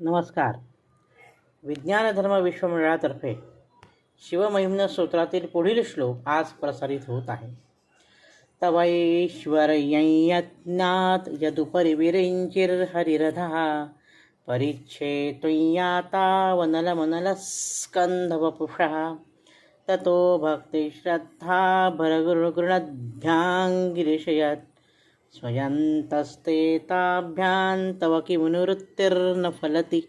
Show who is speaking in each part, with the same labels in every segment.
Speaker 1: नमस्कार. विज्ञान धर्म विश्वमंडळातर्फे शिवमहिम्न सूत्रातील पुढील श्लोक आज प्रसारित होत आहे. तवैश्वर्यज्ञात यदुपरि विरिञ्चिर्हरिरधः परिच्छेत्वय्याता वनलमनलस्कन्धवपुषः ततो भक्तिश्रद्धा भरगुरुगृणद्भ्याङ्गिरिषयत् स्वयंतस्ते ताभ्यां तव किमुनिवृत्तिर्न फलती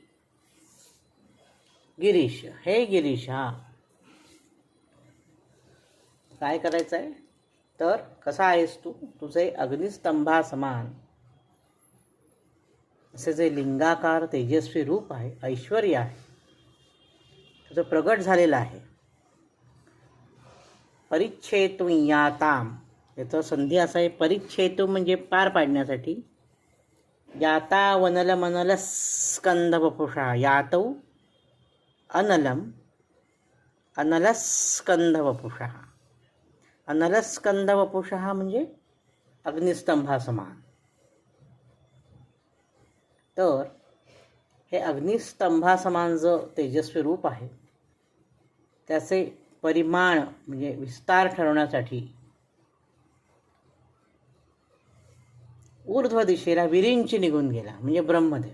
Speaker 1: गिरीश हे. गिरीशा काय करायचं आहे तर कसा आहेस तू? तुझे अग्निस्तंभा समान. असे जे लिंगाकार तेजस्वी रूप आहे ऐश्वर आहे तुझं प्रगट झालेलं आहे. परिच्छेतू याताम. याचं संधी असा आहे परिच्छेद म्हणजे पार पाडण्यासाठी. याता वनल मनल स्कंद वपुषा यातौ अनलम अनलस्कंद वपुषा अनलस्कंद वपुषा म्हणजे अग्निस्तंभासमान. तर हे अग्निस्तंभासमान जो तेजस्वी रूप आहे त्याचे परिमाण म्हणजे विस्तार ठरवण्यासाठी ऊर्ध्व दिशेला विरिंची निघून गेला म्हणजे ब्रह्मदेव.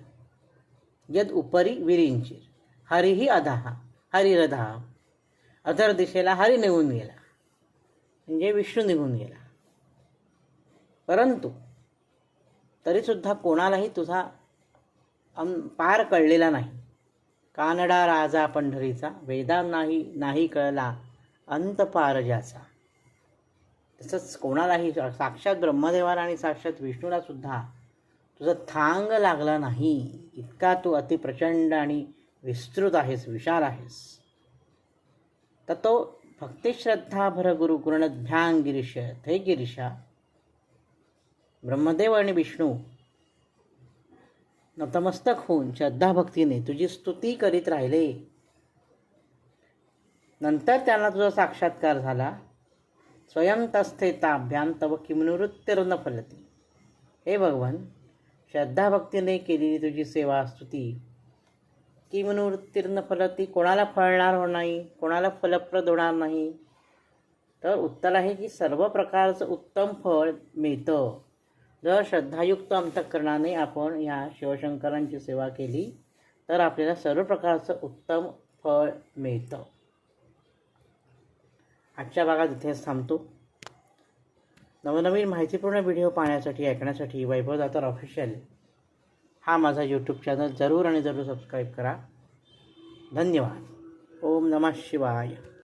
Speaker 1: यद उपरी विरिंची हरिही अधाहा हरिरधा. अधर दिशेला हरी निघून गेला म्हणजे विष्णू निघून गेला. परंतु तरीसुद्धा कोणालाही तुझा पार कळलेला नाही. कानडा राजा पंढरीचा वेदा नाही नाही कळला अंत पार ज्याचा तसंच कोणालाही साक्षात ब्रह्मदेवाला आणि साक्षात विष्णूला सुद्धा तुझा थांग लागला नाही. इतका तू अतिप्रचंड आणि विस्तृत आहेस विशाल आहेस. तर तो भक्तिश्रद्धा भर गुरु गुरुणभ्यां गिरीश हे गिरीशा. ब्रह्मदेव आणि विष्णू नतमस्तक होऊन श्रद्धाभक्तीने तुझी स्तुती करीत राहिले. नंतर त्यांना तुझा साक्षात्कार झाला. स्वयंतस्थे ताभ्यां तव किमनुवृत्तिर्न फलती हे भगवान श्रद्धाभक्तीने केलेली तुझी सेवा स्तुती किमनुवृत्तीर्न फलती कोणाला फळणार हो नाही कोणाला फलप्रद होणार नाही तर उत्तर आहे की सर्व प्रकारचं उत्तम फळ मिळतं जर श्रद्धायुक्त अंतःकरणाने आपण या शिवशंकरांची सेवा केली तर आपल्याला सर्व प्रकारचं उत्तम फळ मिळतं आजच्या भागात इथेच थांबतो. नवनवीन माहितीपूर्ण व्हिडिओ पाहण्यासाठी ऐकण्यासाठी वैभव दातार ऑफिशियल हा माझा यूट्यूब चॅनल जरूर आणि जरूर सबस्क्राईब करा. धन्यवाद. ओम नमः शिवाय.